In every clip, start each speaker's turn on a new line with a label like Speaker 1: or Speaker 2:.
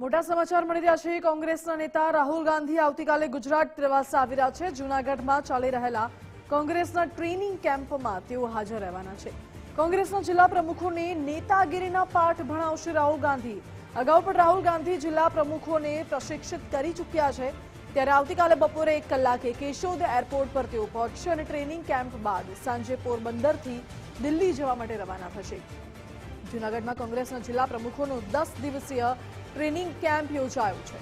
Speaker 1: મોટા સમાચાર મળી રહ્યા છે. કોંગ્રેસના નેતા રાહુલ ગાંધી આવતીકાલે ગુજરાત પ્રવાસે આવી રહ્યા છે. જૂનાગઢમાં ચાલી રહેલા કોંગ્રેસના ટ્રેનિંગ કેમ્પમાં તેઓ હાજર રહેવાના છે. કોંગ્રેસના જિલ્લા પ્રમુખોને નેતાગીરીના પાઠ ભણાવશે રાહુલ ગાંધી. અગાઉ પણ રાહુલ ગાંધી જિલ્લા પ્રમુખોને પ્રશિક્ષિત કરી ચૂક્યા છે. ત્યારે આવતીકાલે બપોરે એક કલાકે કેશોદ એરપોર્ટ પર તેઓ પહોંચશે અને ટ્રેનિંગ કેમ્પ બાદ સાંજે પોરબંદરથી દિલ્હી જવા માટે રવાના થશે. જૂનાગઢમાં કોંગ્રેસના જિલ્લા પ્રમુખોનો દસ દિવસીય ટ્રેનિંગ કેમ્પ યોજાયો છે.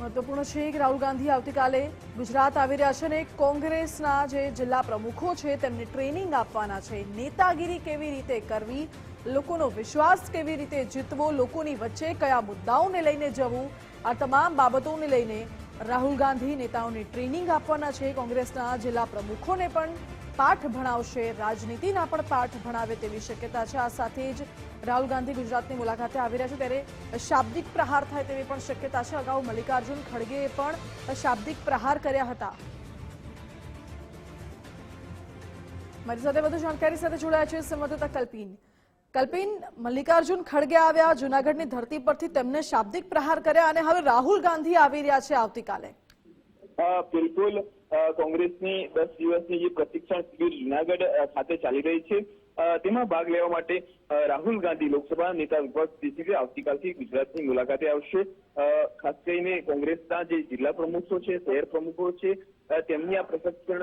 Speaker 1: મહત્વપૂર્ણ છે કે રાહુલ ગાંધી આવતીકાલે ગુજરાત આવી રહ્યા છે અને કોંગ્રેસના જે જિલ્લા પ્રમુખો છે તેમને ટ્રેનિંગ આપવાના છે. નેતાગીરી કેવી રીતે કરવી? લોકોનો વિશ્વાસ કેવી રીતે જીતવો? લોકોની વચ્ચે કયા મુદ્દાઓને લઈને જવું? આ તમામ બાબતોને લઈને રાહુલ ગાંધી નેતાઓને ટ્રેનિંગ આપવાના છે. કોંગ્રેસના જિલ્લા પ્રમુખોને પણ પાઠ ભણાવશે, રાજનીતિના પણ પાઠ ભણાવે તેવી શક્યતા છે. આ સાથે જ રાહુલ ગાંધી ગુજરાતની મુલાકાતે આવી રહ્યા છે. ત્યારે શાબ્દિક પ્રહાર થાય તેવી પણ શક્યતા છે. અગાઉ મલ્લિકાર્જુન ખડગેએ પણ શાબ્દિક પ્રહાર કર્યા હતા. મારી સાથે વધુ જાણકારી સાથે જોડાયા છે સંવાદદાતા કલ્પિન. કલ્પિન, મલ્લિકાર્જુન ખડગે આવ્યા, જુનાગઢની ધરતી પરથી તેમને શાબ્દિક પ્રહાર કર્યા અને હવે રાહુલ ગાંધી આવી રહ્યા છે આવતીકાલે.
Speaker 2: બિલકુલ કોંગ્રેસની દસ દિવસની જે પ્રશિક્ષણ શિબિર જુનાગઢ ખાતે ચાલી રહી છે. તેમાં ભાગ લેવા માટે રાહુલ ગાંધી લોકસભા નેતા વિપક્ષ આવતીકાલથી ગુજરાતની મુલાકાતે આવશે. ખાસ કરીને કોંગ્રેસના જે જિલ્લા પ્રમુખો છે, શહેર પ્રમુખો છે તેમની આ પ્રશિક્ષણ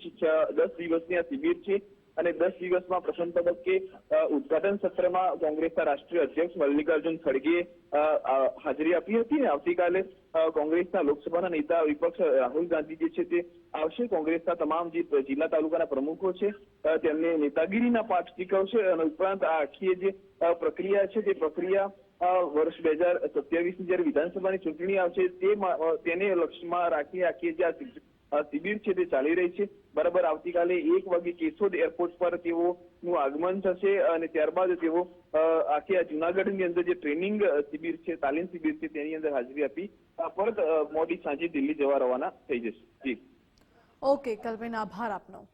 Speaker 2: શિક્ષા દસ દિવસની આ શિબિર છે. અને દસ દિવસમાં પ્રથમ તબક્કે ઉદઘાટન સત્રમાં કોંગ્રેસના રાષ્ટ્રીય અધ્યક્ષ મલ્લિકાર્જુન ખડગેએ હાજરી આપી હતી અને આવતીકાલે કોંગ્રેસના લોકસભાના નેતા વિપક્ષ રાહુલ ગાંધી જે છે તે આવશે. કોંગ્રેસના તમામ જે જિલ્લા તાલુકાના પ્રમુખો છે તેમને નેતાગીરીના પાઠ શીખવશે અને ઉપરાંત આ આખી જે પ્રક્રિયા છે તે પ્રક્રિયા વર્ષ બે હજાર સત્યાવીસની જયારે વિધાનસભાની ચૂંટણી આવશે, તે તેને લક્ષ્યમાં રાખી આખી જે આ શિબિર છે તે ચાલી રહી છે. બરાબર આવતીકાલે એક વાગે કેશોદ એરપોર્ટ પર તેઓનું આગમન થશે અને ત્યારબાદ તેઓ આખી આ જુનાગઢની અંદર જે ટ્રેનિંગ શિબિર છે, તાલીમ શિબિર છે તેની અંદર હાજરી આપી પરત મોડી સાંજે દિલ્હી જવા રવાના થઈ જશે. જી.
Speaker 1: ઓકે, કલ્પેન, આભાર આપનો.